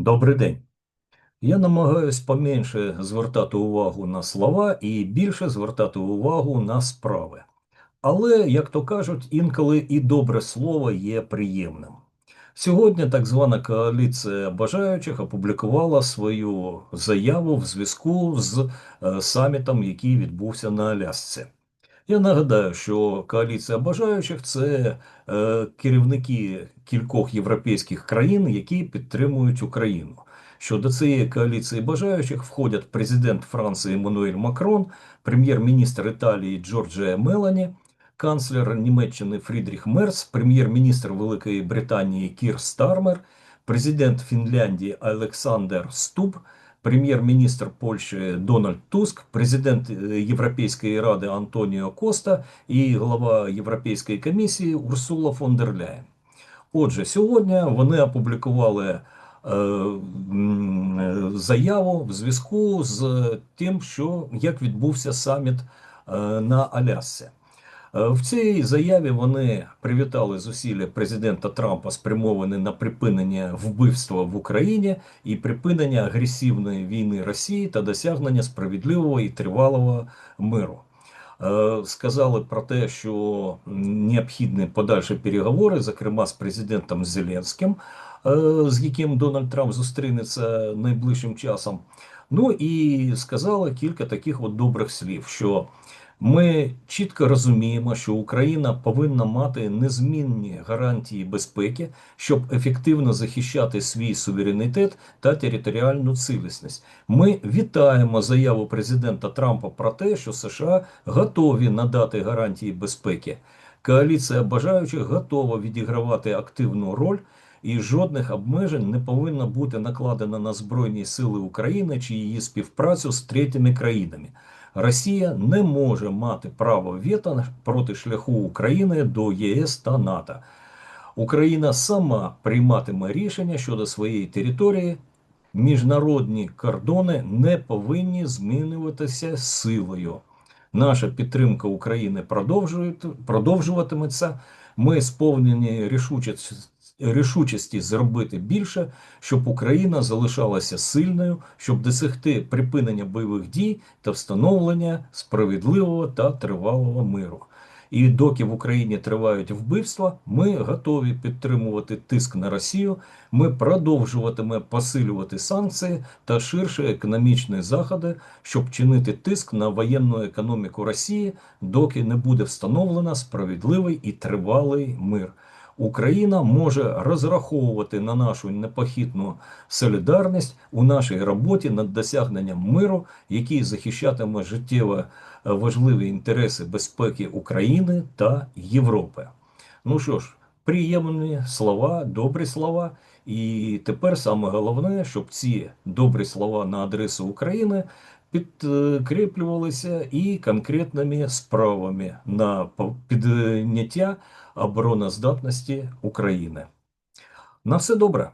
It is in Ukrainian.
Добрий день. Я намагаюсь поменше звертати увагу на слова і більше звертати увагу на справи. Але, як то кажуть, інколи і добре слово є приємним. Сьогодні так звана коаліція бажаючих опублікувала свою заяву в зв'язку з е, самітом, який відбувся на Алясці. Я нагадаю, що коаліція бажаючих це е, керівники кількох європейських країн, які підтримують Україну. Що до цієї коаліції бажаючих входять президент Франції Еммануель Макрон, прем'єр-міністр Італії Джорджія Мелані, канцлер Німеччини Фрідріх Мерц, прем'єр-міністр Великої Британії Кір Стармер, президент Фінляндії Олександр Стуб, прем'єр-міністр Польщі Дональд Туск, президент е, Європейської ради Антоніо Коста і голова Європейської комісії Урсула фон дер Ляєн. Отже, сьогодні вони опублікували е, заяву в зв'язку з тим, що як відбувся саміт е, на Алясці. Е, В цій заяві вони привітали зусилля президента Трампа, спрямовані на припинення вбивства в Україні і припинення агресивної війни Росії та досягнення справедливого і тривалого миру. Е, Сказали про те, що необхідні подальші переговори, зокрема з президентом Зеленським, е, з яким Дональд Трамп зустрінеться найближчим часом. Ну і сказали кілька таких от добрих слів, що ми чітко розуміємо, що Україна повинна мати незмінні гарантії безпеки, щоб ефективно захищати свій суверенітет та територіальну цілісність. Ми вітаємо заяву президента Трампа про те, що США готові надати гарантії безпеки. Коаліція бажаючих готова відігравати активну роль. І жодних обмежень не повинно бути накладено на Збройні Сили України чи її співпрацю з третіми країнами. Росія не може мати право вето проти шляху України до ЄС та НАТО. Україна сама прийматиме рішення щодо своєї території. Міжнародні кордони не повинні змінюватися силою. Наша підтримка України продовжуватиметься. Ми сповнені рішучості, рішучості зробити більше, щоб Україна залишалася сильною, щоб досягти припинення бойових дій та встановлення справедливого та тривалого миру. І доки в Україні тривають вбивства, ми готові підтримувати тиск на Росію. Ми продовжуватиме посилювати санкції та ширші економічні заходи, щоб чинити тиск на воєнну економіку Росії, доки не буде встановлено справедливий і тривалий мир. Україна може розраховувати на нашу непохитну солідарність у нашій роботі над досягненням миру, який захищатиме життєво важливі інтереси безпеки України та Європи. Ну що ж, приємні слова, добрі слова. І тепер саме головне, щоб ці добрі слова на адресу України підкріплювалися і конкретними справами на підняття обороноздатності України. На все добре.